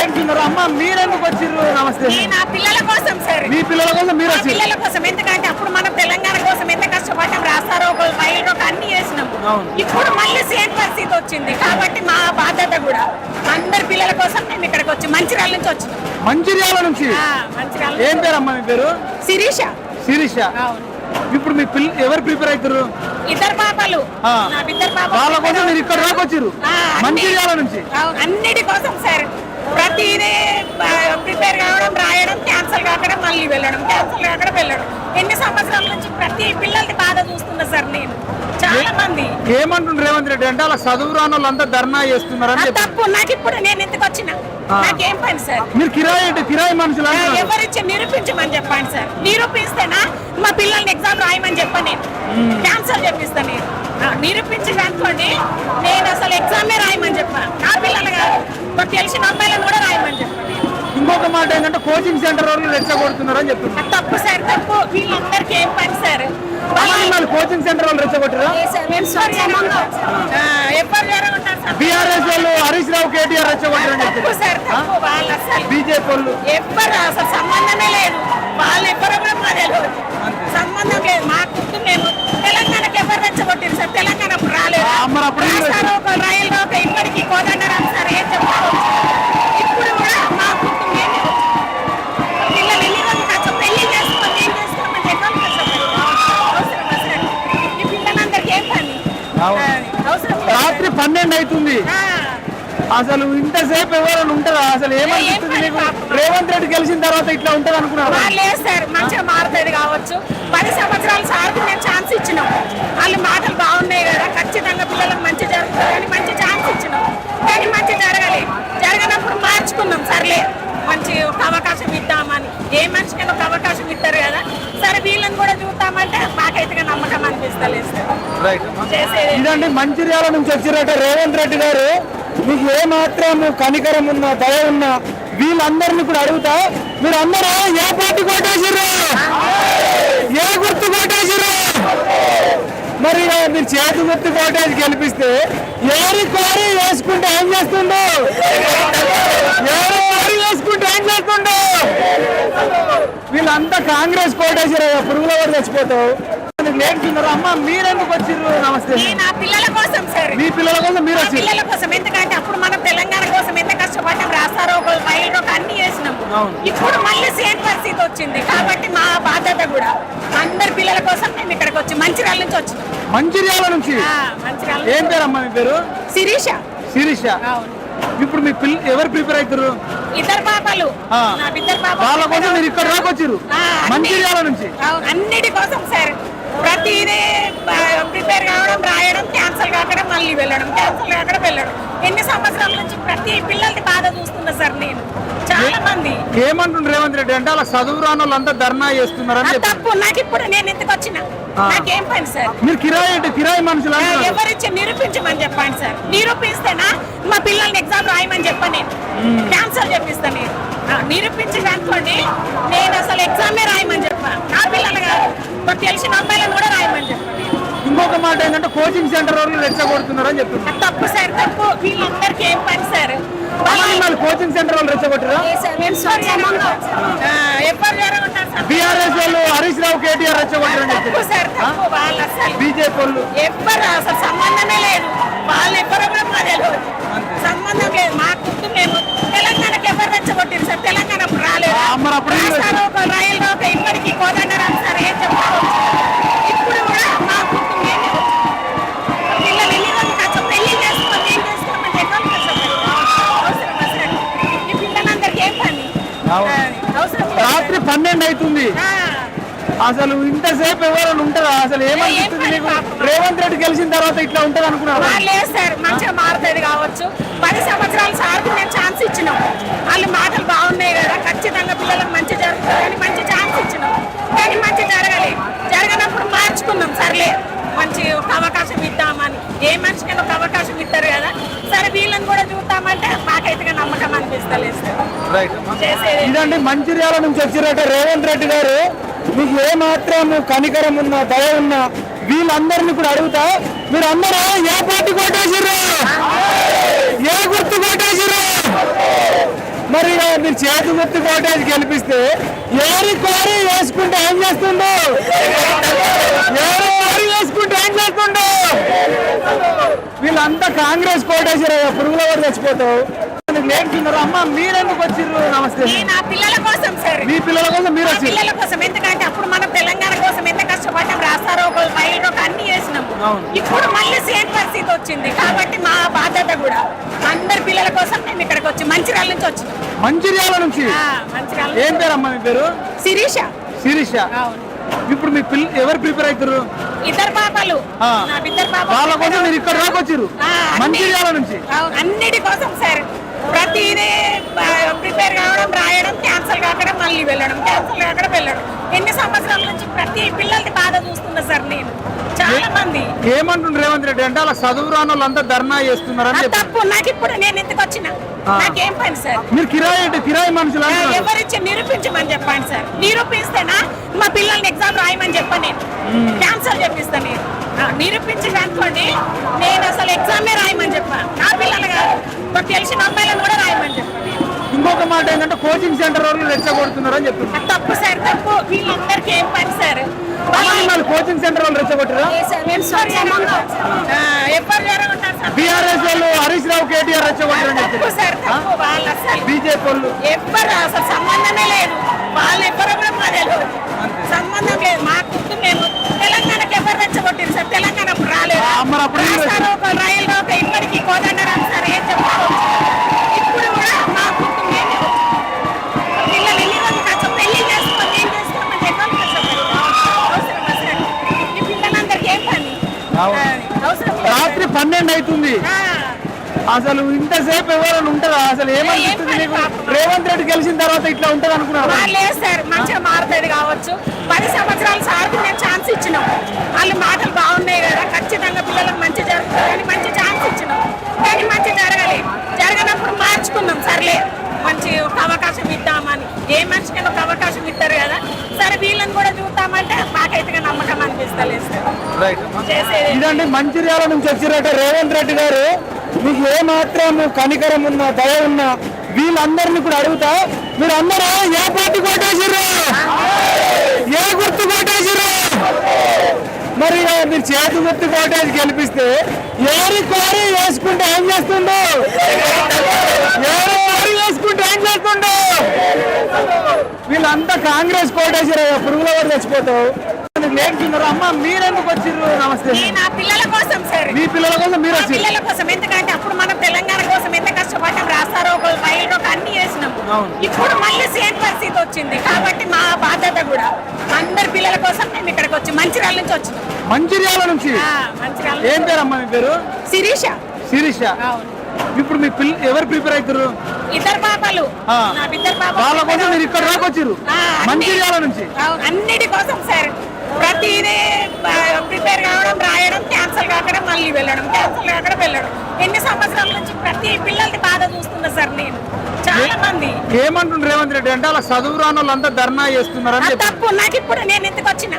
ఏంటున్నారు అమ్మ మీరెందుకు వచ్చిర్రు? నమస్తే. పిల్లల కోసం సార్. మీ పిల్లల కోసం మీరు వచ్చి పిల్లల కోసం. ఎందుకంటే అప్పుడు మనం తెలంగాణ కోసం ఎంత కష్టపడ్డాం రాస్తారో ఒక ఫైల్ ఒక అన్ని చేసినాం. అవును. ఇప్పుడు మళ్ళీ సేమ్ పరిస్థితి వచ్చింది. కాబట్టి మా బాధ్యత కూడా అందరి పిల్లల కోసం మేము ఇక్కడికి వచ్చి మంచిర్యాల నుంచి వచ్చినాం. మంచిర్యాల నుంచి? మంచిర్యాల ఏం. పేరు అమ్మ మీ పేరు? శిరీష. శిరీష. ఇప్పుడు మీ పిల్ల ఎవరు ప్రిపేర్ అవుతారు ఇద్దరు పాపలు. వాళ్ళ కోసం మీరు ఇక్కడ దాకా అన్ని- మంచిర్యాల నుంచి? అన్నిటి కోసం సార్. ప్రతిదీ ప్రిపేర్ కావడం రాయడం క్యాన్సల్ కాకడం మళ్ళీ వెళ్ళడం క్యాన్సల్ కాకడం వెళ్ళడం. ఎన్ని సంవత్సరాల నుంచి ప్రతి పిల్లలకి బాధ చూస్తున్నా సార్ నేను. చాలా మంది ఏమంటుండ్రు రేవంత్ రెడ్డి అంటే అలా చదువు రాని వాళ్ళంతా ధర్నా చేస్తున్నారని తప్పు. నాకు ఇప్పుడు నేను ఎందుకు వచ్చిన. నాకేం పని సార్? మీరు కిరాయి ఏంటి? కిరాయి మనుషులు. ఎవరిచ్చి నిరూపించమని చెప్పండి సార్. నిరూపిస్తేనా? మా పిల్లల్ని ఎగ్జామ్ రాయమని చెప్ప నేను క్యాన్సల్ చెప్పిస్తాను నేను. నిరూపించి అనుకోండి నేను అసలు ఎగ్జామే రాయమని చెప్పా. నా పిల్లలు కాదు. తెలిసిన అమ్మాయిలను కూడా రాయమని చెప్పాను ఇంకొక మాట ఏంటంటే కోచింగ్ సెంటర్ వాళ్ళు రెచ్చగొడుతున్నారు అని చెప్తున్నారు. తప్పు సార్ తప్పు. వీళ్ళందరికీ ఏం పని సార్? వాళ్ళు- కోచింగ్ సెంటర్ వాళ్ళు రెచ్చగొట్టారా బీఆర్ఎస్ వాళ్ళు హరీష్ రావు కేటీఆర్ రెచ్చగొట్టారని వాళ్ళు అసలు బీజేపీ వాళ్ళు. ఎవ్వరు అసలు సంబంధమే లేదు. వాళ్ళు ఎవ్వరు సంబంధం లేదు. మేము తెలంగాణకి ఎవరు రెచ్చగొట్టారు సార్? తెలంగాణ రాలేదు. ఏం రాస్తారు ఒక రైలు ఒక ఇప్పటికి కోదండరాం సార్ ఏం చెప్తారు ఇప్పుడు పన్నెండు అవుతుంది అసలు ఇంతసేపు ఎవరైనా ఉంటారా? అసలు ఏమనిపిస్తుంది నీకు? రేవంత్ రెడ్డి గెలిచిన తర్వాత ఇట్లా ఉంటది అనుకున్నారా లేదు సార్ మంచిగా మారుతుంది కావచ్చు. పది సంవత్సరాల సార్కి మేము ఛాన్స్ ఇచ్చినాం. వాళ్ళు మాటలు బాగున్నాయి కదా. ఖచ్చితంగా పిల్లలకు మంచి జరుగుతుంది అని మంచి ఛాన్స్ ఇచ్చినాం. కానీ మంచి జరగాలి. జరగనప్పుడు మార్చుకున్నాం సర్లే. మంచి ఒక అవకాశం ఇద్దామని. ఏ మనిషికైనా ఒక అవకాశం ఇస్తారు కదా. సరే వీళ్ళని కూడా చూద్దామంటే మాకైతే నమ్మకం అనిపిస్తలేదు ఇదండి మంచిర్యాల నుంచి వచ్చిరట రేవంత్ రెడ్డి గారు మీకు ఏ మాత్రం కనికరం ఉన్నా దయ ఉన్నా వీళ్ళందరినీ కూడా అడుగుతా మీరు అందరూ ఏ పార్టీ కోటేసిర్రు ఏ గుర్తు కోటేసిర్రు మరి మీరు చేతి గుర్తు కోటేజ్ గెలిపిస్తే ఎవరి కోరి వేసుకుంటే ఏం చేస్తుండో? ఎవరి కోరి వేసుకుంటే ఏం చేస్తుండో? వీళ్ళంతా కాంగ్రెస్ కోటేసారు పురుగుల వాడు చచ్చిపోతావు లేడుతున్నారు అమ్మ మీరెందుకు వచ్చిర్రు? నమస్తే. నేను ఆ పిల్లల కోసం సార్. మీ పిల్లల కోసం మీరు వచ్చి పిల్లల కోసం. ఎందుకంటే అప్పుడు మనం తెలంగాణ కోసం ఎంత కష్టపడ్డాం రాస్తారో ఒక ఫైల్ ఒక అన్ని చేసినాం. ఇప్పుడు మళ్ళీ సేమ్ పరిస్థితి వచ్చింది. కాబట్టి మా బాధ్యత కూడా అందరి పిల్లల కోసం మేము ఇక్కడికి వచ్చి మంచిర్యాల నుంచి వచ్చినాం. మంచిర్యాల నుంచి? ఏం. పేరు అమ్మ మీ పేరు? శిరీష. శిరీష. ఇప్పుడు మీ పిల్ల ఎవరు ప్రిపేర్ అవుతారు? ఇద్దరు పాపలు. నా వాళ్ళ కోసం మీరు ఇక్కడ అన్ని- మంచిర్యాల నుంచి? అన్నిటి కోసం సార్. ప్రతిదీ ప్రిపేర్ కావడం రాయడం క్యాన్సల్ కాకడం మళ్ళీ వెళ్ళడం క్యాన్సల్ కాకడం వెళ్ళడం. ఎన్ని సంవత్సరాల నుంచి ప్రతి పిల్లలకి బాధ చూస్తున్నా సార్ నేను. చాలా మంది. ఏమంటుండ్రు రేవంత్ రెడ్డి అంటే అలా చదువు రాని వాళ్ళంతా ధర్నా చేస్తున్నారని తప్పు. నాకు ఇప్పుడు నేను ఎందుకు వచ్చిన. నాకేం పని సార్? మీరు కిరాయి ఏంటి? కిరాయి మనుషులు. ఎవరిచ్చి నిరూపించమని చెప్పండి సార్. నిరూపిస్తేనా? మా పిల్లల్ని ఎగ్జామ్ రాయమని చెప్ప నేను. క్యాన్సల్ చెప్పిస్తాను నేను. ఆ, నిరూపించి అనుకోండి నేను అసలు ఎగ్జామే రాయమని చెప్పా. నా పిల్లలు కాదు. మాకు తెలిసిన అమ్మాయిలను కూడా రాయమని ఇంకొక మాట ఏంటంటే కోచింగ్ సెంటర్ వాళ్ళు రెచ్చగొడుతున్నారని చెప్తున్నారు. తప్పు సార్ తప్పు. వీళ్ళందరికీ ఏం పని సార్? కోచింగ్ సెంటర్ వాళ్ళు రెచ్చగొట్టారా ఎవరు బీఆర్ఎస్ వాళ్ళు హరీష్ రావు కేటీఆర్ అసలు బీజేపీ వాళ్ళు. ఎవ్వరు అసలు సంబంధమే లేదు. వాళ్ళు ఎవ్వరు సంబంధం లేదు. రెచ్చగొట్టారు సార్. తెలంగాణ రాలేదు? రైలు ఒక ఇప్పటికి కోదండరాం సార్ ఏం చెప్తారు ఇప్పుడు కూడా మా కుటుంబం మేమే పిల్లలు ఎన్ని రోజులు కష్టం పెళ్ళి చేసుకోమని ఏం చేసుకోమని ఎన్నో కష్టపడి అవసరం అసలు ఈ పిల్లలందరికీ ఏం పని? అవును. అది అవసరం లేదు. రాత్రి పన్నెండు అవుతుంది. అసలు ఇంతసేపు ఎవరైనా ఉంటారా? అసలు ఏమనిపిస్తుంది నీకు? రేవంత్ రెడ్డి గెలిచిన తర్వాత ఇట్లా ఉంటది అనుకున్నారా వాళ్ళు లేదు సార్ మంచిగా మారుతుంది కావచ్చు. పది సంవత్సరాల సార్కి మేము ఛాన్స్ ఇచ్చినాం. వాళ్ళు మాటలు బాగున్నాయి కదా ఖచ్చితంగా పిల్లలకు మంచి జరుగుతుంది అని మంచి ఛాన్స్ ఇచ్చినాం. కానీ మంచి జరగాలి. జరగనప్పుడు మార్చుకున్నాం సర్లే. మంచి ఒక అవకాశం ఇద్దామని. ఏ మనిషికైనా ఒక అవకాశం ఇస్తారు కదా? సరే వీళ్ళని కూడా చూద్దామంటే మాకైతే నమ్మకం అనిపిస్తలేదు. ఇదండి మంచిర్యాల నుంచి వచ్చిరట రేవంత్ రెడ్డి గారు. మీకు ఏ మాత్రం కనికరం ఉన్నా దయ ఉన్నా వీళ్ళందరినీ కూడా అడుగుతా. మీరు అందరూ ఏ పార్టీ కోటేసిర్రు ఏ గుర్తు కోటేసిర్రు మీరు చేతి గుర్తు కోటేజ్ గెలిపిస్తే ఎవరి కోరి వేసుకుంటే ఏం చేస్తుండో? ఎవరి కోరి వేసుకుంటే ఏం చేస్తుండో? వీళ్ళంతా కాంగ్రెస్ కోటేశ్వర పురుగుల వారు చచ్చిపోతావు లేకున్నారు అమ్మ మీరెందుకు వచ్చిర్రు? నమస్తే. నా పిల్లల కోసం సార్. మీ పిల్లల కోసం మీరు పిల్లల కోసం. ఎందుకంటే అప్పుడు మనం తెలంగాణ కోసం ఎంత కష్టపడ్డాం రాస్తారో మైలు అన్ని చేసినాము అవును. ఇప్పుడు మళ్ళీ సేమ్ పరిస్థితి వచ్చింది. కాబట్టి మా బాధ్యత కూడా అందరి పిల్లల కోసం మేము ఇక్కడికి వచ్చి మంచిర్యాల నుంచి వచ్చినాం. మంచిర్యాల నుంచి? ఏం పేరు అమ్మ మీ పేరు? శిరీష. శిరీష. ఇప్పుడు మీ పిల్ల ఎవరు ప్రిపేర్ అవుతారు ఇద్దరు పాపలు. వాళ్ళ కోసం మీరు ఇక్కడ అన్ని- మంచిర్యాల నుంచి? అన్నిటి కోసం సార్. ప్రతిదీ ప్రిపేర్ కావడం రాయడం క్యాన్సల్ కాకడం మళ్ళీ వెళ్ళడం క్యాన్సల్ కాకడం వెళ్ళడం. ఎన్ని సంవత్సరాల నుంచి ప్రతి పిల్లలకి బాధ చూస్తున్నా సార్ నేను. చాలా మంది. ఏమంటుండ్రు రేవంత్ రెడ్డి అంటే అలా చదువు రాని వాళ్ళంతా ధర్నా చేస్తున్నారని తప్పు. నాకు ఇప్పుడు నేను ఎందుకు వచ్చిన. నాకేం పని సార్? మీరు కిరాయి అంటే కిరాయి మనుషులు ఎవరిచ్చి నిరూపించమని చెప్పండి సార్. నిరూపిస్తేనా? మా పిల్లల్ని ఎగ్జామ్ రాయమని చెప్పను నేను. క్యాన్సల్ చెప్పిస్తాను నేను. నిరూపించి అనుకోండి నేను అసలు ఎగ్జామే రాయమని చెప్పాను నా పిల్లలు కాదు తెలిసిన అమ్మాయిలను కూడా రాయమని చెప్పాను నేను. ఇంకొక మాట ఏంటంటే కోచింగ్ సెంటర్ వాళ్ళు రెచ్చగొడుతున్నారు అని చెప్తున్నారు తప్పు సార్ తప్పు. వీళ్ళందరికీ ఏం పని సార్? మళ్ళీ కోచింగ్ సెంటర్ వాళ్ళు రెచ్చగొట్టారా? బీఆర్ఎస్ వాళ్ళు హరీష్ రావు కేటీఆర్ వాళ్ళు అసలు బీజేపీ వాళ్ళు. ఎవ్వరు అసలు సంబంధమే లేదు. వాళ్ళు మా తెలియదు సంబంధం లేదు. మా తెలంగాణకి ఎవరు రెచ్చగొట్టింది సార్. తెలంగాణ రాలేదు. రైలు ఒక ఇక్కడికి కోదండరాం సార్ ఏం చెప్పారు? ఇప్పుడు కూడా మా కుట్టు మేమే పిల్లలు ఎన్ని రోజులు కష్టం పెళ్ళి చేసుకొని ఏం చేసుకోమని చెప్పాలి అవసరం సార్ ఈ పిల్లలందరికీ ఏం పని? అవును. ఆ, అవసరం లేదు. రాత్రి పన్నెండు అవుతుంది. అసలు ఇంతసేపు ఎవరైనా ఉంటుందా అసలు ఏమనిపిస్తుంది మీకు రేవంత్ రెడ్డి గెలిచిన తర్వాత ఇట్లా ఉంటుంది అనుకున్నారు లేదు సార్ మంచిగా మారుతుంది కావచ్చు. పది సంవత్సరాల సార్కి మేము ఛాన్స్ ఇచ్చినాం. వాళ్ళు మాటలు బాగున్నాయి కదా ఖచ్చితంగా పిల్లలకు మంచి జరుగుతుంది అని మంచి ఛాన్స్ ఇచ్చినాం. కానీ మంచి జరగాలి. జరగనప్పుడు మార్చుకున్నాం సర్లే. మంచి ఒక అవకాశం ఇద్దామని. ఏ మనిషికైనా ఒక అవకాశం ఇస్తారు కదా సరే వీళ్ళని కూడా చూద్దామంటే మాకైతే నమ్మకం అనిపిస్తలేదు ఇదండి మంచిర్యాల నుంచి వచ్చిరట రేవంత్ రెడ్డి గారు. మీకు ఏ మాత్రం కనికరం ఉన్నా దయ ఉన్నా వీళ్ళందరినీ కూడా అడుగుతా. మీరు అందరూ ఏ పార్టీ కొట్టేసిర్రు? ఏ గుర్తు కొట్టేసిర్రు? మరి మీరు చేతి గుర్తు కోటేసి గెలిపిస్తే ఎవరి కోరి వేసుకుంటే ఏం చేస్తుండో? ఎవరి వేసుకుంటే ఏం చేస్తుండో వీళ్ళంతా కాంగ్రెస్ కోటేసారు పురుగుల వారు చచ్చిపోతావు లేకున్నారు అమ్మ మీరెందుకు వచ్చిర్రు? నమస్తే. నా పిల్లల కోసం సార్ మీ పిల్లల కోసం మీరు వచ్చి పిల్లల కోసం. ఎందుకంటే అప్పుడు మనం తెలంగాణ కోసం ఎంత కష్టపడ్డాం రాస్తారో మైలు అన్ని చేసినాము అవును. ఇప్పుడు మళ్ళీ సేమ్ పరిస్థితి వచ్చింది. కాబట్టి మా బాధ్యత కూడా అందరి పిల్లల కోసం మేము ఇక్కడికి వచ్చి మంచిర్యాల నుంచి వచ్చినాం. మంచిర్యాల నుంచి? ఏం పేరు అమ్మ మీ పేరు? శిరీష. శిరీష. అవును. ఇప్పుడు మీ పిల్ల ఎవరు ప్రిపేర్ అవుతారు ఇద్దరు పాపలు. ఇద్దరు పాపలు. వాళ్ళ కోసం మీరు ఇక్కడ అన్ని- మంచిర్యాల నుంచి? అన్నిటి కోసం సార్. ప్రతిదీ ప్రిపేర్ కావడం రాయడం మళ్ళీ వెళ్ళడం క్యాన్సల్ కాకడం వెళ్ళడం. ఎన్ని సంవత్సరాల నుంచి ప్రతి పిల్లలకి బాధ చూస్తున్నా సార్ నేను. చాలా మంది. ఏమంటుండ్రు రేవంత్ రెడ్డి? అంటే అలా చదువు రాని వాళ్ళంతా ధర్నా చేస్తున్నారని తప్పు. నాకు ఇప్పుడు నేను ఎందుకు వచ్చిన.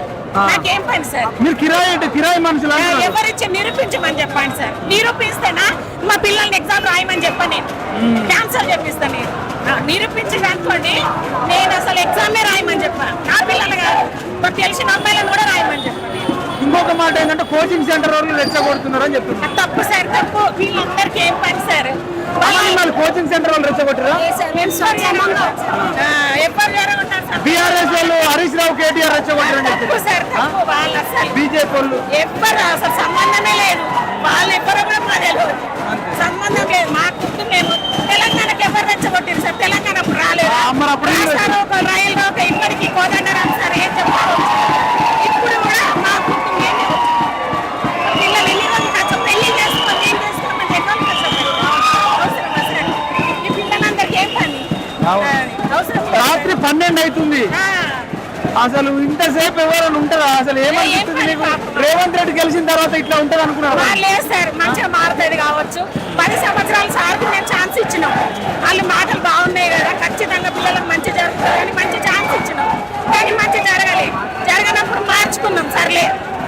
నాకేం పని సార్? మీరు కిరాయి అంటే కిరాయి మనుషులు ఎవరిచ్చి నిరూపించమని చెప్పండి సార్. నిరూపిస్తేనా? మా పిల్లల్ని ఎగ్జామ్ రాయమని చెప్పను నేను. క్యాన్సల్ చెప్పిస్తాను నేను. ఆ, నిరూపించి అనుకోండి నేను అసలు ఎగ్జామే రాయమని చెప్పాను నా పిల్లలు కాదు. మాకు తెలిసిన అమ్మాయిలను కూడా రాయమని చెప్పాను ఇంకొక మాట ఏంటంటే కోచింగ్ సెంటర్ వాళ్ళు రెచ్చగొడుతున్నారు అని చెప్తున్నారు. తప్పు సార్ తప్పు. వీళ్ళందరికీ ఏం పని సార్? మళ్ళీ కోచింగ్ సెంటర్ వాళ్ళు రెచ్చగొట్టారా? బీఆర్ఎస్ వాళ్ళు హరీష్ రావు కేటీఆర్ అసలు బీజేపీ వాళ్ళు. ఎవ్వరు అసలు సంబంధమే లేదు. వాళ్ళు ఎవ్వరు కూడా తెలియదు సంబంధం లేదు. మా మేము తెలంగాణకి ఎవరు రెచ్చగొట్టింది సార్? తెలంగాణ రాలేదు. రైలు ఇక్కడికి కోదండరాం పన్నెండు అవుతుంది. అసలు ఇంతసేపు ఎవరైనా ఉంటుందా అసలు ఏమనిపిస్తుంది పాపం. రేవంత్ రెడ్డి గెలిచిన తర్వాత ఇట్లా ఉంటుంది అనుకున్నారు లేదు సార్? మంచిగా మారుతుంది కావచ్చు. పది సంవత్సరాల సార్కి మేము ఛాన్స్ ఇచ్చినాం. వాళ్ళు మాటలు బాగున్నాయి కదా. ఖచ్చితంగా పిల్లలకు మంచి జరుగుతుంది మంచి ఛాన్స్ ఇచ్చినాం. కానీ మంచి జరగాలి. జరగనప్పుడు మార్చుకున్నాం సర్లే.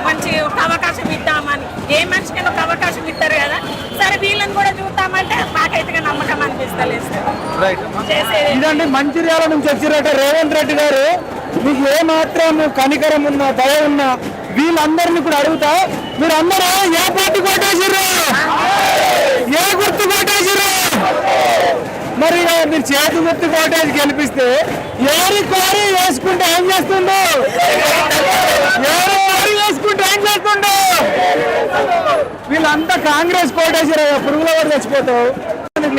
మంచి ఒక అవకాశం ఇద్దామని. ఏ మనిషికైనా ఒక అవకాశం ఇస్తారు కదా సరే వీళ్ళని కూడా చూద్దామంటే మాకైతే నమ్మకం అనిపిస్తుంది పంపిస్తలేదు సార్ రైట్ చేసేది ఇదండి మంచిర్యాల నుంచి వచ్చిరట రేవంత్ రెడ్డి గారు. మీకు ఏ మాత్రం కనికరం ఉన్నా దయ ఉన్నా వీళ్ళందరినీ కూడా అడుగుతా. మీరు అందరూ ఏ పార్టీ కొట్టేసిర్రు? ఏ గుర్తు కొట్టేసిర్రు? మరి మీరు చేతి గుర్తు కొట్టేసి గెలిపిస్తే ఎవరి కోరి వేసుకుంటే ఏం చేస్తుండో? ఎవరి కోరి వేసుకుంటే ఏం చేస్తుండో? వీళ్ళంతా కాంగ్రెస్ కోటేసారు పురుగుల వారు చచ్చిపోతావు.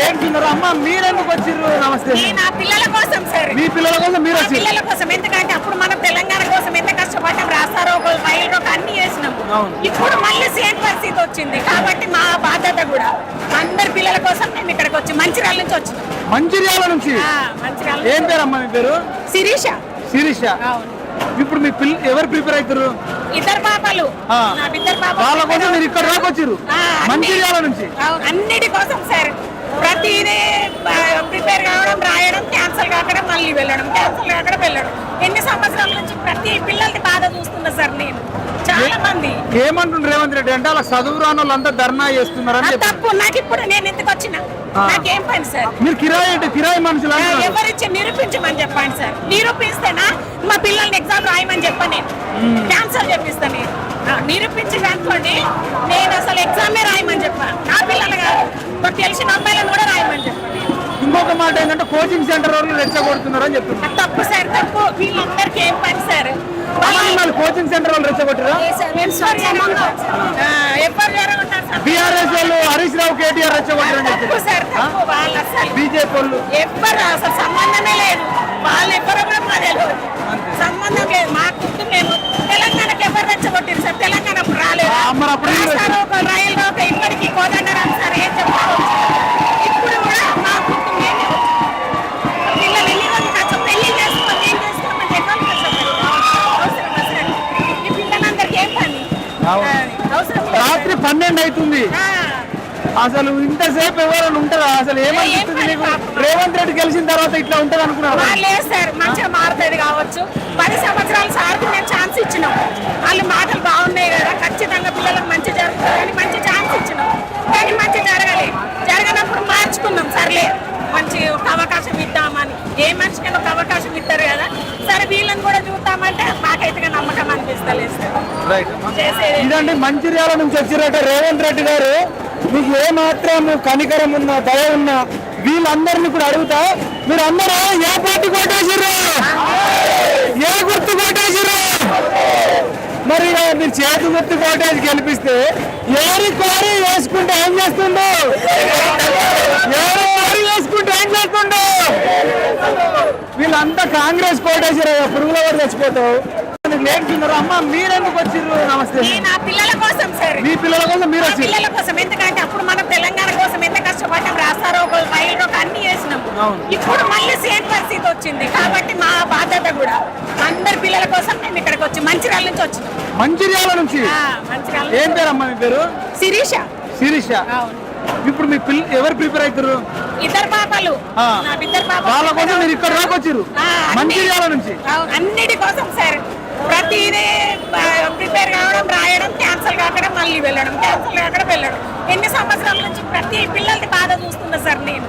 లేకున్నారు అమ్మ మీరెందుకు వచ్చిర్రు? నమస్తే. నేను ఆ పిల్లల కోసం సార్. మీ పిల్లల కోసం మీరు వచ్చి పిల్లల కోసం. ఎందుకంటే అప్పుడు మనం తెలంగాణ కోసం ఎంత కష్టపడ్డాం. రాస్తారో ఒక రైలు రోడ్ అన్ని చేసినాం. ఇప్పుడు మళ్ళీ సేమ్ పరిస్థితి వచ్చింది. కాబట్టి మా బాధ్యత కూడా అందరి పిల్లల కోసం మేము ఇక్కడికి వచ్చి మంచిర్యాల నుంచి వచ్చినాం. మంచిర్యాల నుంచి? ఏం నుంచి. పేరు అమ్మ మీ పేరు? శిరీష. శిరీష. అవును. ఇప్పుడు మీ పిల్ల ఎవరు ప్రిపేర్ అవుతారు ఇద్దరు పాపలు. నా వాళ్ళ కోసం మీరు ఇక్కడ అన్ని- మంచిర్యాల నుంచి? అవును, అన్నిటి కోసం సార్. ప్రతిదీ ప్రిపేర్ కావడం రాయడం క్యాన్సల్ కాకడం మళ్ళీ వెళ్ళడం క్యాన్సల్ కాకడం వెళ్ళడం. ఎన్ని సంవత్సరాల నుంచి ప్రతి పిల్లలకి బాధ చూస్తున్నా సార్ నేను. చాలా మంది. ఏమంటుండ్రు రేవంత్ రెడ్డి? అంటే అలా చదువు రాని వాళ్ళంతా ధర్నా చెప్పారు. తప్పు నాకు ఇప్పుడు నేను ఎందుకు వచ్చిన. నాకేం పని సార్? మీరు కిరాయి అంటే కిరాయి మనుషులు ఎవరిచ్చి నిరూపించమని చెప్పండి సార్. నిరూపిస్తేనా మా పిల్లల్ని ఎగ్జామ్ రాయమని చెప్పను నేను. క్యాన్సల్ చెప్పిస్తాను నేను. ఆ, నిరూపించి అనుకోండి నేను అసలు ఎగ్జామే రాయమని చెప్పాను నా పిల్లలు కాదు. మాకు తెలిసిన అమ్మాయిలను కూడా రాయమని చెప్పాను ఇంకొక మాట ఏంటంటే కోచింగ్ సెంటర్ వాళ్ళు రెచ్చగొడుతున్నారు అని చెప్తున్నారు. తప్పు సార్ తప్పు. వీళ్ళందరికీ ఏం పని సార్? మళ్ళీ కోచింగ్ సెంటర్ వాళ్ళు రెచ్చగొట్టారా? ఎవరు బీఆర్ఎస్ వాళ్ళు హరీష్ రావు కేటీఆర్ వాళ్ళు అసలు బీజేపీ వాళ్ళు. ఎవ్వరు అసలు సంబంధమే లేదు. వాళ్ళు తెలియదు. సంబంధం లేదు. మాకు రెచ్చగొట్టారు సార్. తెలంగాణ రాలేదు? రైలు ఇప్పటికి కోదండరాం సార్ ఏం చెప్తారు ఇప్పుడు కూడా మా పిల్లలు పెళ్ళి ఏం చేసుకోమంటే అవసరం ఈ పిల్లలందరికీ ఏం పని? అవసరం లేదు. రాత్రి పన్నెండు అవుతుంది. అసలు ఇంతసేపు ఎవరైనా ఉంటారా? అసలు ఏమనిపిస్తుంది నీకు? రేవంత్ రెడ్డి గెలిచిన తర్వాత ఇట్లా ఉంటది అనుకున్నావా? వాళ్ళు లేదు సార్ మంచిగా మారుతుంది కావచ్చు. పది సంవత్సరాల సార్కి మేము ఛాన్స్ ఇచ్చినాం. వాళ్ళు మాటలు బాగున్నాయి కదా ఖచ్చితంగా పిల్లలకు మంచి జరుగుతుంది అని మంచి ఛాన్స్ ఇచ్చినాం. కానీ మంచి జరగాలి. జరగనప్పుడు మార్చుకుందాం సర్లే. మంచి ఒక అవకాశం ఇద్దామని. ఏ మనిషికైనా ఒక అవకాశం ఇస్తారు కదా సరే వీళ్ళని కూడా చూద్దామంటే మాకైతే నమ్మకం అనిపిస్తలేదు సార్. రైట్ చేసేది. ఇదండి మంచిర్యాల నుంచి వచ్చిరట రేవంత్ రెడ్డి గారు మీకు ఏ మాత్రం కనికరం ఉన్నా దయ ఉన్నా వీళ్ళందరినీ కూడా అడుగుతా మీరు అందరూ ఏ పార్టీ కొట్టేసిర్రు? ఏ గుర్తు కొట్టేసిర్రు? మరి మీరు చేతి గుర్తు కోటేజ్ గెలిపిస్తే ఎవరి కోరి వేసుకుంటే ఏం చేస్తుండో? ఎవరి కోరి వేసుకుంటే ఏం చేస్తుండో? వీళ్ళంతా కాంగ్రెస్ కోటేసారు పురుగుల వారు చచ్చిపోతావు లేకున్నారు అమ్మ మీరెందుకు వచ్చిర్రు? నమస్తే. నేను ఆ పిల్లల కోసం సార్. మీ పిల్లల కోసం మీరు వచ్చి పిల్లల కోసం. ఎందుకంటే అప్పుడు మనం తెలంగాణ కోసం ఎంత కష్టపడ్డాం రాస్తారో ఒక రైలు రోడ్ అన్ని చేసినాం. ఇప్పుడు మళ్ళీ సేమ్ పరిస్థితి వచ్చింది. కాబట్టి మా బాధ్యత కూడా అందరి పిల్లల కోసం మేము ఇక్కడికి వచ్చి మంచిర్యాల నుంచి వచ్చినాం. మంచిర్యాల నుంచి? ఏం. పేరు అమ్మ మీ పేరు? శిరీష. శిరీష. ఇప్పుడు మీ పిల్ల ఎవరు ప్రిపేర్ అవుతారు ఇద్దరు పాపలు. నా వాళ్ళ కోసం మీరు ఇక్కడ అన్ని- మంచిర్యాల నుంచి? అన్నిటి కోసం సార్. ప్రతిదీ ప్రిపేర్ కావడం రాయడం క్యాన్సల్ కాకడం మళ్ళీ వెళ్ళడం క్యాన్సల్ కాకడం వెళ్ళడం. ఎన్ని సంవత్సరాల నుంచి ప్రతి పిల్లలకి బాధ చూస్తున్నా సార్ నేను.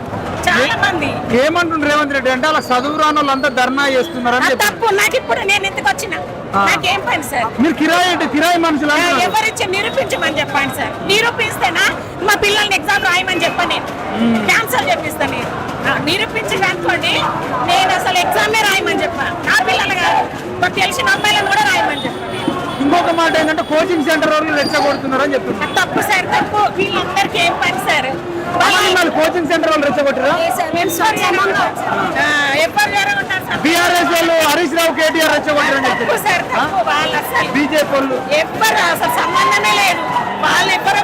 చాలా మంది. ఏమంటుండ్రు రేవంత్ రెడ్డి అంటే అలా చదువు రాని వాళ్ళంతా ధర్నా చేస్తున్నారని అది చెప్పారు. తప్పు. నాకు ఇప్పుడు నేను ఎందుకు వచ్చిన? ఆ. నాకేం పని సార్? మీరు కిరాయి అంటే కిరాయి మనుషులు ఎవరిచ్చి నిరూపించమని చెప్పండి సార్? నిరూపిస్తేనా? మా పిల్లల్ని ఎగ్జామ్ రాయమని చెప్పను. నేను క్యాన్సల్ చెప్పిస్తాను నేను. ఆ, నిరూపించి అనుకోండి నేను అసలు ఎగ్జామే రాయమని చెప్పాను నా పిల్లలు కాదు. మాకు తెలిసిన అమ్మాయిలను కూడా రాయమని చెప్పాను ఇంకొక మాట ఏంటంటే కోచింగ్ సెంటర్ వాళ్ళు రెచ్చగొడుతున్నారు అని చెప్తున్నారు తప్పు సార్ తప్పు. వీళ్ళందరికీ ఏం పని సార్? కోచింగ్ సెంటర్ వాళ్ళు రెచ్చగొట్టారా? బీఆర్ఎస్ వాళ్ళు హరీష్ రావు కేటీఆర్ రెచ్చగొట్టారని అసలు బీజేపీ వాళ్ళు. ఎవ్వరు అసలు సంబంధమే లేదు. వాళ్ళు ఎవ్వరు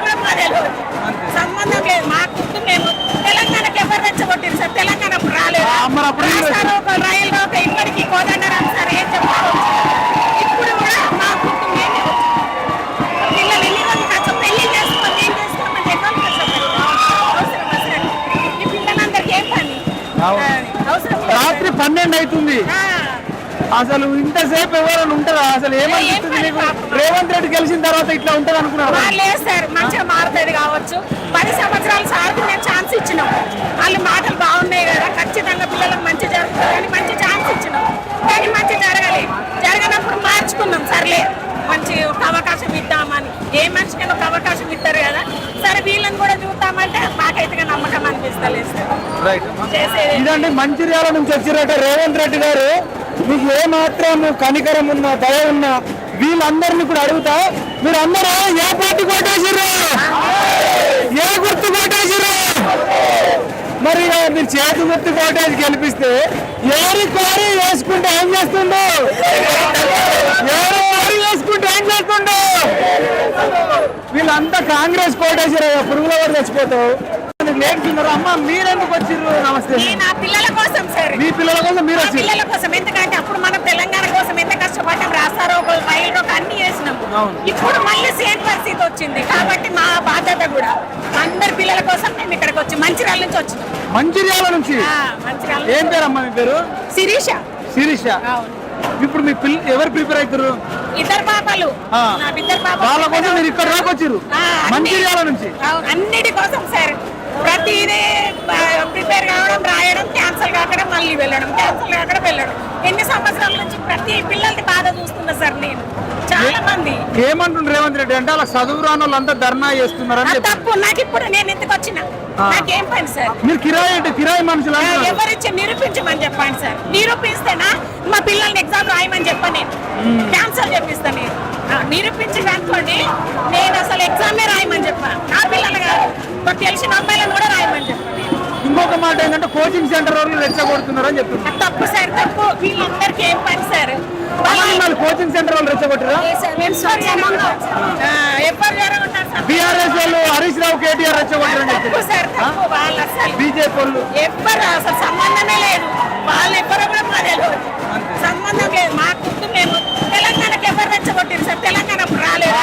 సంబంధం లేదు. మా గుర్తు మేము తెలంగాణకి ఎవరు రెచ్చగొట్టారు సార్? తెలంగాణ అప్పుడు రాలేదు. అవుతుంది. అసలు ఇంతసేపు ఎవరైనా ఉంటారా? అసలు ఏమనిపిస్తుంది మీకు రేవంత్ రెడ్డి గెలిచిన తర్వాత ఇట్లా ఉంటుంది అనుకున్నారు లేదు సార్ మంచిగా మారుతుంది కావచ్చు. పది సంవత్సరాలు సార్కి మేము ఛాన్స్ ఇచ్చినాం. వాళ్ళు మాటలు బాగున్నాయి కదా. ఖచ్చితంగా పిల్లలకు మంచి జరుగుతుంది మంచి ఛాన్స్ ఇచ్చినాం. కానీ మంచి జరగలేదు జరగనప్పుడు మార్చుకున్నాం సర్లేదు మనిషికి ఒక అవకాశం ఇస్తారు కదా. సరే వీళ్ళని కూడా చూద్దామంటే మాకైతే నమ్మకం అనిపిస్తలేదు ఇదండి మంచిర్యాల నుంచి వచ్చినట్టు రేవంత్ రెడ్డి గారు. మీకు ఏ మాత్రం కనికరం ఉన్నా దయ ఉన్నా వీళ్ళందరినీ కూడా అడుగుతా. మీరు అందరూ ఏ పార్టీ కొట్టేసిర్రు? ఏ గుర్తు కొట్టేసిర్రు? మరి మీరు చేతి గుర్తు కోటేసి గెలిపిస్తే ఎవరి కోరి వేసుకుంటే ఏం చేస్తుండో? ఎవరి కోరి వేసుకుంటే ఏం చేస్తుండో? వీళ్ళంతా కాంగ్రెస్ కోటేసారు పురుగుల వారు చచ్చిపోతావు లేకుతున్నారు అమ్మ మీరెందుకు వచ్చిర్రు? నమస్తే. నా పిల్లల కోసం సార్. మీ పిల్లల కోసం మీరు వచ్చి పిల్లల కోసం. ఎందుకంటే అప్పుడు మనం తెలంగాణ కోసం ఎంత కష్టపడ్డాం రాస్తారో రైలు రోడ్ అన్ని చేసినాం. ఇప్పుడు మళ్ళీ సేమ్ పరిస్థితి వచ్చింది. కాబట్టి మా బాధ్యత కూడా అందరి పిల్లల కోసం మేము ఇక్కడికి వచ్చి మంచిర్యాల నుంచి వచ్చినాం. మంచిర్యాల నుంచి? ఏం నుంచి. పేరు అమ్మ మీ పేరు? శిరీష. శిరీష. అవును. ఇప్పుడు మీ పిల్ల ఎవరు ప్రిపేర్ అవుతారు? ఇద్దరు పాపలు. ఆ. నా ఇద్దరు పాపలు. వాళ్ళ కోసం మీరు ఇక్కడ అన్ని- మంచిర్యాల నుంచి. అన్నిటి కోసం సార్. ప్రతిదీ ప్రిపేర్ కావడం రాయడం క్యాన్సల్ కాకడం మళ్ళీ వెళ్ళడం క్యాన్సల్ కాకడం వెళ్ళడం. ఎన్ని సంవత్సరాల నుంచి ప్రతి పిల్లలకి బాధ చూస్తున్నా సార్ నేను. చాలా మంది. ఏమంటుండ్రు రేవంత్ రెడ్డి అంటే అలా చదువు రాని వాళ్ళంతా ధర్నా చేస్తున్నారని చెప్పి. తప్పు. నాకు ఇప్పుడు నేను ఎందుకు వచ్చిన. నాకేం పని సార్? మీరు కిరాయి అంటే కిరాయి మనుషులు అంటున్నారు. ఎవరిచ్చి నిరూపించమని చెప్పండి సార్. నిరూపిస్తేనా? మా పిల్లల్ని ఎగ్జామ్ రాయమని చెప్పను నేను. క్యాన్సల్ చెప్పిస్తాను నేను. ఆ, నిరూపించి అనుకోండి నేను అసలు ఎగ్జామే రాయమని చెప్పాను నా పిల్లలు కాదు. తెలిసిన అమ్మాయిలను కూడా రాయమని చెప్పాను నేను. ఇంకొక మాట ఏంటంటే కోచింగ్ సెంటర్ వాళ్ళు రెచ్చగొడుతున్నారు అని చెప్తున్నారు. అది తప్పు సార్ తప్పు. వీళ్ళందరికీ ఏం పని సార్? వాళ్ళు కోచింగ్ సెంటర్ వాళ్ళు రెచ్చగొట్టారా బీఆర్ఎస్ వాళ్ళు హరీష్ రావు కేటీఆర్ అసలు బీజేపీ వాళ్ళు. ఎవ్వరు అసలు సంబంధమే లేదు. వాళ్ళు ఎవ్వరు కూడా సంబంధం లేదు. మా కుట్టు మేము తెలంగాణకి సార్ తెలంగాణ అప్పుడు రాలేదు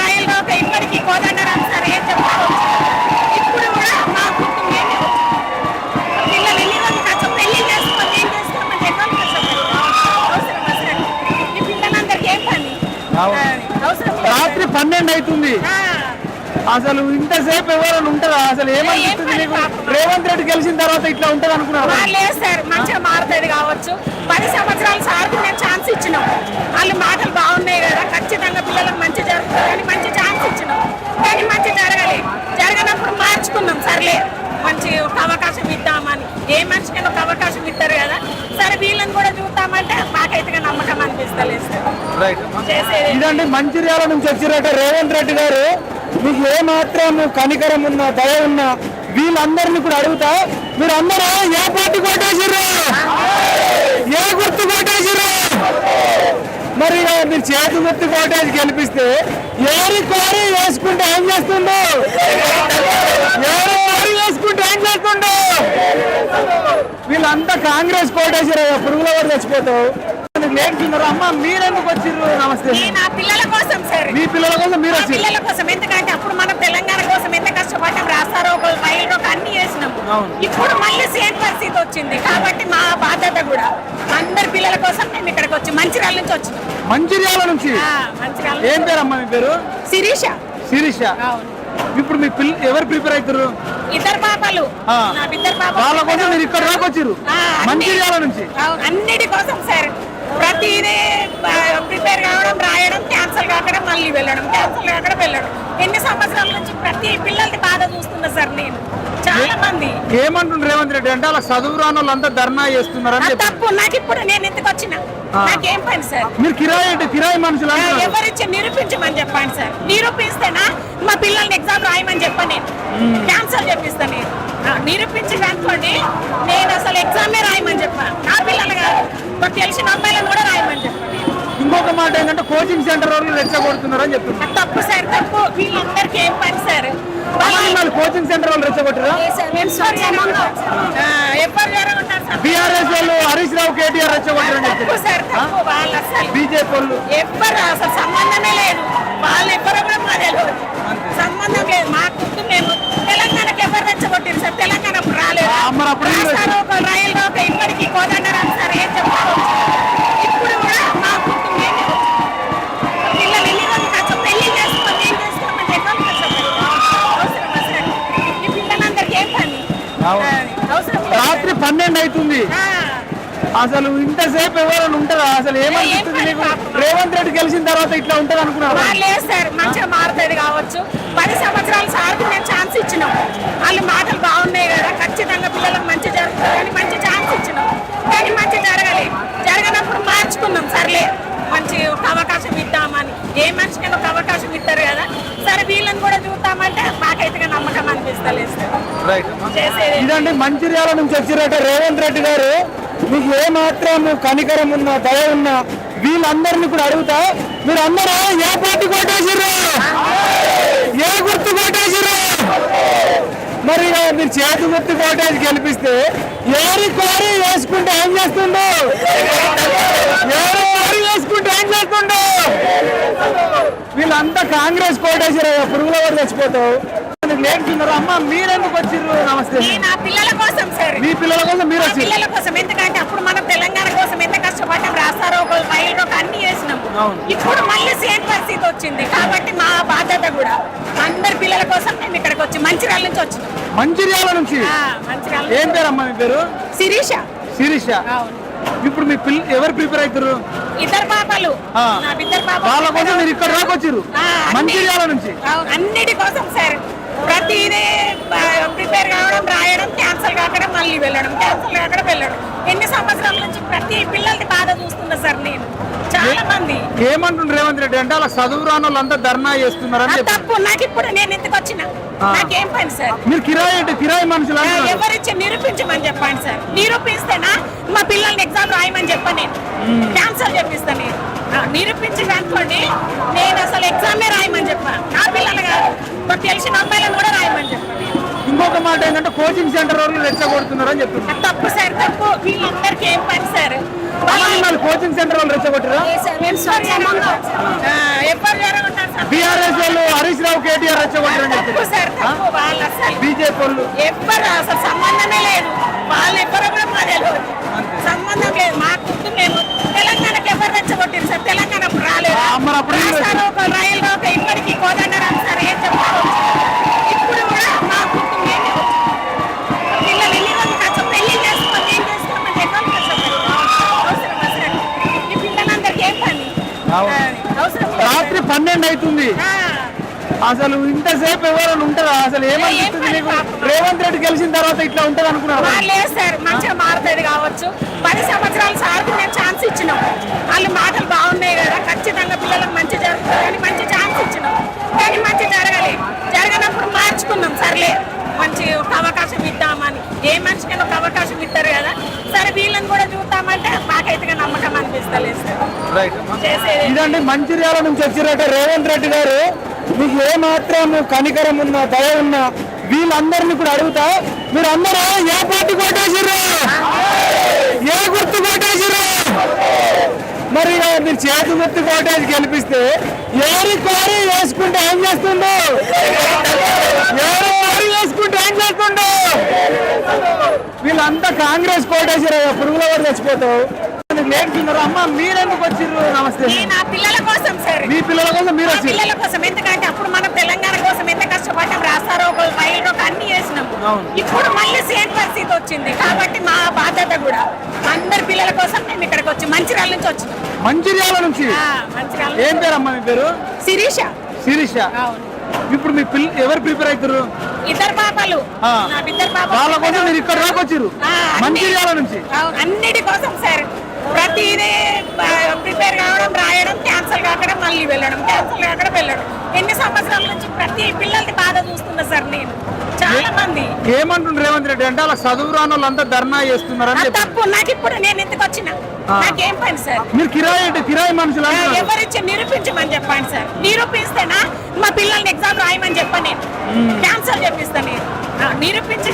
రైలు ఇక్కడికి కోదండరాం సార్ ఏం చెప్తారు ఇప్పుడు కూడా మా కుట్టు మేమే పిల్లలు ఎన్ని రోజులు కష్టం పెళ్ళి చేసుకొని ఏం చేసుకోమని ఎన్నో కష్టపడతారు అవసరం అసలు ఈ పిల్లలందరికీ ఏం పని? అవును. ఆ, అవసరం లేదు. రాత్రి పన్నెండు అవుతుంది. అసలు ఇంతసేపు ఎవరైనా ఉంటుందా అసలు ఏమనిపిస్తుంది మీకు. రేవంత్ రెడ్డి గెలిచిన తర్వాత ఇట్లా ఉంటది అనుకున్నారు లేదు సార్. మంచిగా మారుతుంది కావచ్చు. పది సంవత్సరాల సార్కు మేము ఛాన్స్ ఇచ్చినాం వాళ్ళు మాటలు బాగున్నాయి కదా ఖచ్చితంగా పిల్లలకు మంచి జరుగుతుంది కానీ మంచి ఛాన్స్ ఇచ్చినాం కానీ మంచి జరగాలి జరగనప్పుడు మార్చుకున్నాం సర్లే మంచి ఒక అవకాశం ఇద్దామని ఏ మనిషికైనా ఒక అవకాశం ఇస్తారు కదా సరే వీళ్ళని కూడా చూద్దామంటే మాకైతే నమ్మకం అనిపిస్తలేదు సార్ చేసేది ఇదండి మంచిర్యాల నుంచి వచ్చినట్టు రేవంత్ రెడ్డి గారు మీకు ఏ మాత్రం కనికరం ఉన్నా దయ ఉన్నా వీళ్ళందరినీ కూడా అడుగుతా మీరు అందరూ ఏ పార్టీ కొట్టేసిర్రు? ఏ గుర్తు కొట్టేసిర్రు? మరి మీరు చేతి గుర్తు కోటేసి గెలిపిస్తే ఎవరి కోరి వేసుకుంటే ఏం చేస్తుండో? ఎవరి కోరి వేసుకుంటే ఏం చేస్తుండో? వీళ్ళంతా కాంగ్రెస్ కోటేసారు పురుగుల వారు చచ్చిపోతావు లేకుతున్నారు అమ్మ మీరెందుకు వచ్చిర్రు? నమస్తే. నా పిల్లల కోసం సార్ మీ పిల్లల కోసం మీరు వచ్చి పిల్లల కోసం. ఎందుకంటే అప్పుడు మనం తెలంగాణ కోసం ఎంత కష్టపడ్డాం. రాస్తారో రోడ్ అన్ని చేసినాం. ఇప్పుడు మళ్ళీ సేమ్ పరిస్థితి వచ్చింది. కాబట్టి మా బాధ్యత కూడా అందరి పిల్లల కోసం మేము ఇక్కడికి వచ్చి మంచిర్యాల నుంచి వచ్చినాం. మంచిర్యాల నుంచి? మంచిర్యాల ఏం పేరు అమ్మ మీ పేరు? శిరీష. శిరీష. ఇప్పుడు మీ పిల్ల ఎవరు ప్రిపేర్ అవుతారు ఇద్దరు పాపలు. వాళ్ళ కోసం మీరు ఇక్కడ అన్ని- మంచిర్యాల నుంచి? అన్నిటి కోసం సార్ ప్రతిదీ ప్రిపేర్ కావడం రాయడం క్యాన్సల్ కాకడం మళ్ళీ వెళ్ళడం క్యాన్సల్ కాకడం వెళ్ళడం. ఎన్ని సంవత్సరాల నుంచి ప్రతి పిల్లలకి బాధ చూస్తున్నా సార్ నేను. చాలా మంది. ఏమంటుండ్రు రేవంత్ రెడ్డి అంటే అలా చదువు రాని వాళ్ళంతా ధర్నా చేస్తున్నారని తప్పు నాకు ఇప్పుడు నేను ఎందుకు వచ్చిన. నాకేం పని సార్? మీరు కిరాయి అంటే కిరాయి మనుషులు. ఎవరిచ్చి నిరూపించమని చెప్పండి సార్. నిరూపిస్తేనా? మా పిల్లల్ని ఎగ్జామ్ రాయమని చెప్పను నేను. క్యాన్సల్ చెప్పిస్తాను నేను. ఆ, నిరూపించి అనుకోండి నేను అసలు ఎగ్జామే రాయమని చెప్పాను నా పిల్లలు కాదు. మాకు తెలిసిన అమ్మాయిలను కూడా రాయమని చెప్పాను. ఇంకొక మాట ఏంటంటే కోచింగ్ సెంటర్ వాళ్ళు రెచ్చగొడుతున్నారు అని చెప్తున్నారు తప్పు సార్ తప్పు. వీళ్ళందరికీ ఏం పని సార్? కోచింగ్ సెంటర్ వాళ్ళు రెచ్చగొట్టారా? ఎవ్వరు జరగొట్టారు సార్? బీఆర్ఎస్ వాళ్ళు హరీష్ రావు కేటీఆర్ చెప్తున్నారు సార్ తప్పు. వాళ్ళు అసలు బీజేపీ వాళ్ళు. ఎవ్వరు అసలు సంబంధమే లేదు. వాళ్ళు ఎవ్వరు కూడా మా సంబంధం లేదు. మా కుట్టు మేము తెలంగాణకి ఎవరు రెచ్చగొట్టింది సార్? తెలంగాణ అప్పుడు రాలేదు రైలు ఒక ఇక్కడికి కోదండరాం సార్ ఏం చెప్తారు ఇప్పుడు కూడా మా మేమే పిల్లలు ఎన్ని రోజులు కష్టం పెళ్ళి చేసుకొని ఏం చేసుకోమని ఎన్నో కష్టపడతారు అవసరం అసలు ఈ పిల్లలందరికీ ఏం పని? అవును. ఆ, అవసరం లేదు. రాత్రి పన్నెండు అవుతుంది. అసలు ఇంతసేపు ఎవరైనా ఉంటుందా అసలు ఏమనిపిస్తుంది పాపం. రేవంత్ రెడ్డి గెలిచిన తర్వాత ఇట్లా ఉంటుంది అనుకున్నావా? లేదు సార్? మంచిగా మారుతుంది కావచ్చు. పది సంవత్సరాల సార్కు మేము ఛాన్స్ ఇచ్చినాం. వాళ్ళు మాటలు బాగున్నాయి కదా ఖచ్చితంగా పిల్లలకు మంచి జరుగుతుంది మంచి ఛాన్స్ ఇచ్చినాం. కానీ మంచి జరగాలి. జరగనప్పుడు మార్చుకున్నాం సర్లే. మంచి ఒక అవకాశం ఇద్దామని. ఏ మనిషికైనా ఒక అవకాశం ఇస్తారు కదా? సరే వీళ్ళని కూడా చూద్దామంటే మాకైతే నమ్మకం అనిపిస్తలేదు ఇదండి మంచిర్యాల నుంచి వచ్చిరట రేవంత్ రెడ్డి గారు. మీకు ఏ మాత్రం కనికరం ఉన్నా దయ ఉన్నా వీళ్ళందరినీ కూడా అడుగుతా. మీరు అందరూ ఏ పార్టీ కొట్టేసిర్రు? ఏ గుర్తు కొట్టేసిర్రు? మరి మీరు చేతి గుర్తు కొట్టేసి గెలిపిస్తే ఎవరి కోరి వేసుకుంటే ఏం చేస్తుండో? ఎవరి కోరి వేసుకుంటే ఏం చేస్తుండో? వీళ్ళంతా కాంగ్రెస్ కోటేసిరా పురుగుల వారు చచ్చిపోతావు. లేకున్నారు అమ్మ మీరెందుకు వచ్చిర్రు? నమస్తే. నా పిల్లల కోసం సార్. మీ పిల్లల కోసం మీరు వచ్చి పిల్లల కోసం. ఎందుకంటే అప్పుడు మనం తెలంగాణ కోసం ఎంత కష్టపడ్డాం రాస్తారో ఒక రైలు ఒక అన్ని చేసినాం. ఇప్పుడు మళ్ళీ సేమ్ పరిస్థితి వచ్చింది. కాబట్టి మా బాధ్యత కూడా అందరి పిల్లల కోసం మేము ఇక్కడికి వచ్చి మంచిర్యాల నుంచి వచ్చినాం. మంచిర్యాల నుంచి? ఏం. పేరు అమ్మ మీ పేరు? శిరీష. శిరీష. ఇప్పుడు మీ పిల్ల ఎవరు ప్రిపేర్ అవుతారు ఇద్దరు పాపలు. వాళ్ళ కోసం మీరు ఇక్కడ అన్ని- మంచిర్యాల నుంచి? అన్నిటి కోసం సార్. ప్రతిదీ ప్రిపేర్ కావడం రాయడం క్యాన్సల్ కాకడం మళ్ళీ వెళ్ళడం క్యాన్సల్ కాకడం వెళ్ళడం. ఎన్ని సంవత్సరాల నుంచి ప్రతి పిల్లలకి బాధ చూస్తున్నా సార్ నేను? చాలా మంది. ఏమంటుండ్రు రేవంత్ రెడ్డి అంటే అలా చదువు రాని వాళ్ళంతా ధర్నా చెప్పారు తప్పు. నాకు ఇప్పుడు నేను ఎందుకు వచ్చిన. నాకేం పని సార్? మీరు కిరాయి అంటే కిరాయి మనుషులు. ఎవరిచ్చి నిరూపించమని చెప్పండి సార్? నిరూపిస్తేనా? మా పిల్లల్ని ఎగ్జామ్ రాయమని చెప్ప నేను. క్యాన్సల్ చెప్పిస్తాను నేను. నిరూపించింది అనుకోండి నేను అసలు ఎగ్జామే రాయమని చెప్పా. నా పిల్లలు కాదు. మాకు తెలిసిన అమ్మాయిలను కూడా రాయమని చెప్పాను ఇంకొక మాట ఏంటంటే కోచింగ్ సెంటర్ వాళ్ళు రెచ్చగొడుతున్నారని చెప్తున్నారు. తప్పు సార్ తప్పు. వీళ్ళందరికీ ఏం పని సార్? కోచింగ్ సెంటర్ వాళ్ళు రెచ్చగొట్టారా బీఆర్ఎస్ వాళ్ళు హరీష్ రావు కేటీఆర్ తప్పు చెప్తున్నారు. అసలు ఇంతసేపు ఎవరైనా ఉంటుందా అసలు ఏమనిపిస్తుంది నీకు. రేవంత్ రెడ్డి గెలిచిన తర్వాత ఇట్లా ఉంటుంది అనుకున్నావా? లేదు సార్ మంచిగా మారుతుంది కావచ్చు. పది సంవత్సరాల సార్కు మేము ఛాన్స్ ఇచ్చినాం. వాళ్ళు మాటలు బాగున్నాయి కదా ఖచ్చితంగా పిల్లలకు మంచి జరుగుతుంది మంచి ఛాన్స్ ఇచ్చినాం. కానీ మంచి జరగాలి. జరగనప్పుడు మార్చుకున్నాం సర్లే. మంచి ఒక అవకాశం ఇద్దామని. ఏ మనిషికైనా ఒక అవకాశం ఇస్తారు కదా. సరే వీళ్ళని కూడా చూద్దామంటే మాకైతే నమ్మకం అనిపిస్తలేదు సార్. చేసేది. ఇదండి మంచిర్యాల నుంచి వచ్చిరట రేవంత్ రెడ్డి గారు మీకు ఏ మాత్రం కనికరం ఉన్నా దయ ఉన్నా వీళ్ళందరినీ కూడా అడుగుతా. మీరు అందరూ ఏ పార్టీ కొట్టేసిర్రు? ఏ గుర్తు కొట్టేసిర్రు? మరి మీరు చేతి గుర్తు కొట్టేసి గెలిపిస్తే ఎవరి కోరి వేసుకుంటే ఏం చేస్తుండో? ఎవరి కోరి వేసుకుంటే ఏం చేస్తుండో? వీళ్ళంతా కాంగ్రెస్ కోటేసారు పురుగుల వారు చచ్చిపోతావు లేకున్నారు అమ్మ మీరెందుకు వచ్చిర్రు? నమస్తే. నా పిల్లల కోసం సార్. మీ పిల్లల కోసం మీరు వచ్చి పిల్లల కోసం. ఎందుకంటే అప్పుడు మనం తెలంగాణ కోసం ఎంత కష్టపడ్డాం రాస్తారో ఒక రైలు ఒక అన్ని చేసినాం అవును. ఇప్పుడు మళ్ళీ సేమ్ పరిస్థితి వచ్చింది. కాబట్టి మా బాధ్యత కూడా అందరి పిల్లల కోసం మేము ఇక్కడికి వచ్చి మంచిర్యాల నుంచి వచ్చినాం. మంచిర్యాల నుంచి? ఏం. పేరు అమ్మ మీ పేరు? శిరీష. శిరీష. అవును. ఇప్పుడు మీ పిల్ల ఎవరు ప్రిపేర్ అవుతారు ఇద్దరు పాపలు. వాళ్ళ కోసం మీరు ఇక్కడ ఆ, అన్ని- మంచిర్యాల నుంచి? అన్నిటి కోసం సార్. ప్రతిదీ ప్రిపేర్ కావడం రాయడం క్యాన్సల్ కాకడం మళ్ళీ వెళ్ళడం క్యాన్సల్ కాకడం వెళ్ళడం. ఎన్ని సంవత్సరాల నుంచి ప్రతి పిల్లలకి బాధ చూస్తున్నా సార్ నేను. చాలా మంది. ఏమంటుండ్రు రేవంత్ రెడ్డి అంటే అలా చదువు రాని వాళ్ళంతా ధర్నా చెప్పారు. తప్పు నాకు ఇప్పుడు నేను ఎందుకు వచ్చిన. నాకేం పని సార్? మీరు కిరాయి అంటే కిరాయి మనుషులు. ఎవరిచ్చి నిరూపించమని చెప్పండి సార్. నిరూపిస్తేనా? మా పిల్లల్ని ఎగ్జామ్ రాయమని చెప్ప నేను క్యాన్సల్ చెప్పిస్తాను నేను. నిరూపించి